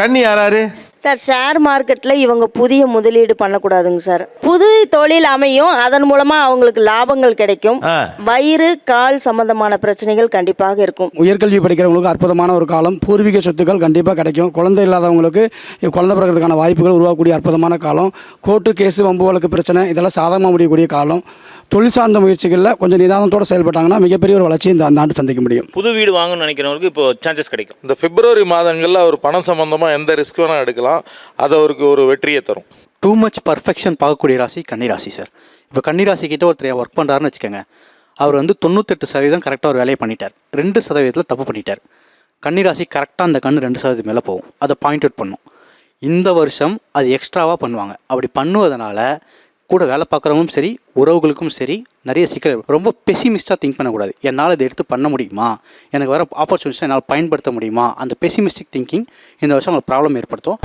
கன்னி யாராரு sir share மார்க்கெட்டில் இவங்க புதிய முதலீடு பண்ணக்கூடாதுங்க சார். புது தொழில் அமையும் அதன் மூலமாக அவங்களுக்கு லாபங்கள் கிடைக்கும். வயிறு கால் சம்பந்தமான பிரச்சனைகள் கண்டிப்பாக இருக்கும். உயர்கல்வி படிக்கிறவங்களுக்கு அற்புதமான ஒரு காலம். பூர்வீக சொத்துக்கள் கண்டிப்பாக கிடைக்கும். குழந்தை இல்லாதவங்களுக்கு குழந்தை பிறக்கிறதுக்கான வாய்ப்புகள் உருவாக்கக்கூடிய அற்புதமான காலம். கோர்ட்டு கேஸு வம்பு வழக்கு பிரச்சனை இதெல்லாம் சாதகமாக முடியக்கூடிய காலம். தொழில் சார்ந்த முயற்சிகளில் கொஞ்சம் நிதானத்தோடு செயல்பட்டாங்கன்னா மிகப்பெரிய ஒரு வளர்ச்சியை இந்த அந்த ஆண்டு சந்திக்க முடியும். புது வீடு வாங்கணும்னு நினைக்கிறவங்களுக்கு இப்போ சான்சஸ் கிடைக்கும். இந்த பிப்ரவரி மாதங்களில் அவர் பணம் சம்பந்தமாக எந்த ரிஸ்க் வேணால் எடுக்கலாம். அது அவருக்கு ஒரு வெற்றியை தரும். டூ மச் பர்ஃபெக்ஷன் பார்க்கக்கூடிய ராசி கன்னி ராசி சார் இப்போ கன்னி ராசி கிட்ட ஒருத்தர் ஒர்க் பண்ணுறாருன்னு வச்சுக்கோங்க. அவர் வந்து தொண்ணூத்தெட்டு சதவீதம் கரெக்டாக ஒரு வேலையை பண்ணிட்டார். ரெண்டு சதவீதத்தில் தப்பு பண்ணிட்டார். கன்னி ராசி கரெக்டாக அந்த கண்ணு ரெண்டு சதவீதம் மேலே போகும். அதை பாயிண்ட் அவுட் பண்ணும். இந்த வருஷம் அது எக்ஸ்ட்ராவாக பண்ணுவாங்க. அப்படி பண்ணுவதனால கூட வேலை பார்க்குறவங்களும் சரி உறவுகளுக்கும் சரி நிறைய சிக்கல். ரொம்ப பெசிமிஸ்டாக திங்க் பண்ணக்கூடாது. என்னால் இதை எடுத்து பண்ண முடியுமா? எனக்கு வர ஆப்பர்ச்சுனிட்டிஸை என்னால் பயன்படுத்த முடியுமா? அந்த பெசிமிஸ்டிக் திங்கிங் இந்த வருஷம் உங்களுக்கு ப்ராப்ளம் ஏற்படுத்தும்.